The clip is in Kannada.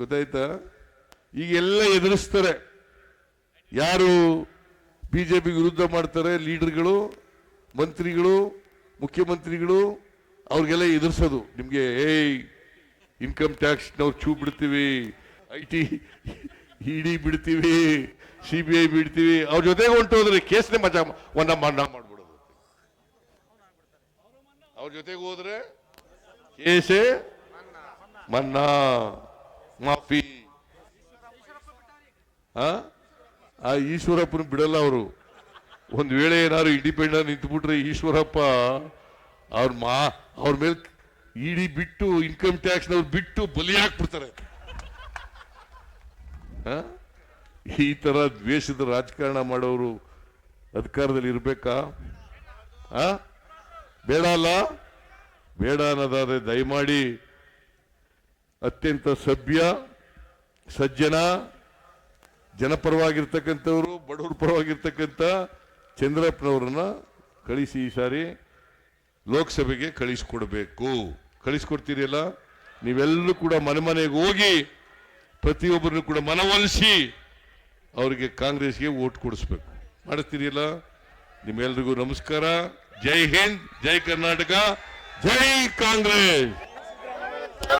ಗೊತ್ತಾಯ್ತಾ? ಈಗೆಲ್ಲ ಎದುರಿಸ್ತಾರೆ. ಯಾರು ಬಿಜೆಪಿ ವಿರುದ್ಧ ಮಾಡ್ತಾರೆ ಲೀಡರ್ಗಳು, ಮಂತ್ರಿಗಳು, ಮುಖ್ಯಮಂತ್ರಿಗಳು, ಅವ್ರಿಗೆಲ್ಲ ಎದುರಿಸೋದು. ನಿಮಗೆ, ಏಯ್, ಇನ್ಕಮ್ ಟ್ಯಾಕ್ಸ್ ನಾವು ಚೂ ಬಿಡ್ತೀವಿ ಐ ಟಿ ಇಡಿ ಬಿಡ್ತೀವಿ, ಸಿ ಬಿ ಐ ಬಿಡ್ತೀವಿ, ಅವ್ರ ಜೊತೆಗೆ ಹೊಂಟು ಹೋದ್ರೆ ಕೇಸ್ನೇ ಮಜಾ ಮನ್ನ ಮನ್ನಾ ಮಾಡ್ಬಿಡೋದು. ಅವ್ರ ಜೊತೆಗೆ ಹೋದ್ರೆ ಕೇಸೇ ಮನ್ನಾ. ಮಾಫಿ. ಆ? ಈಶ್ವರಪ್ಪನ ಬಿಡಲ್ಲ ಅವರು. ಒಂದ್ ವೇಳೆ ಏನಾದ್ರು ಇಂಡಿಪೆಂಡೆಂಟ್ ನಿಂತುಬಿಟ್ರೆ ಈಶ್ವರಪ್ಪ ಅವ್ರ ಮಾ, ಅವ್ರ ಮೇಲೆ ಇಡಿ ಬಿಟ್ಟು ಇನ್ಕಮ್ ಟ್ಯಾಕ್ಸ್ ನವ್ರು ಬಿಟ್ಟು ಬಲಿ ಹಾಕ್ಬಿಡ್ತಾರೆ? ಈ ತರ ದ್ವೇಷದ ರಾಜಕಾರಣ ಮಾಡೋರು ಅಧಿಕಾರದಲ್ಲಿ ಇರ್ಬೇಕಾ? ಬೇಡ ಅಲ್ಲ? ಬೇಡ ಅನ್ನೋದಾದ್ರೆ ದಯಮಾಡಿ ಅತ್ಯಂತ ಸಭ್ಯ, ಸಜ್ಜನ, ಜನಪರವಾಗಿರ್ತಕ್ಕಂಥವರು, ಬಡವರ ಪರವಾಗಿರ್ತಕ್ಕಂಥ ಚಂದ್ರಪ್ಪನವ್ರನ್ನ ಕಳಿಸಿ ಈ ಸಾರಿ ಲೋಕಸಭೆಗೆ ಕಳಿಸ್ಕೊಡ್ಬೇಕು. ಕಳಿಸ್ಕೊಡ್ತೀರಲ್ಲ? ನೀವೆಲ್ಲರೂ ಕೂಡ ಮನೆ ಮನೆಗೆ ಹೋಗಿ ಪ್ರತಿಯೊಬ್ಬರನ್ನು ಕೂಡ ಮನವೊಲಿಸಿ ಅವರಿಗೆ ಕಾಂಗ್ರೆಸ್ಗೆ ಓಟ್ ಕೊಡಿಸ್ಬೇಕು. ಮಾಡಿಸ್ತೀರಿಯಲ್ಲ ನಿಮ್ಮೆಲ್ರಿಗೂ ನಮಸ್ಕಾರ. ಜೈ ಹಿಂದ್, ಜೈ ಕರ್ನಾಟಕ, ಜೈ ಕಾಂಗ್ರೆಸ್!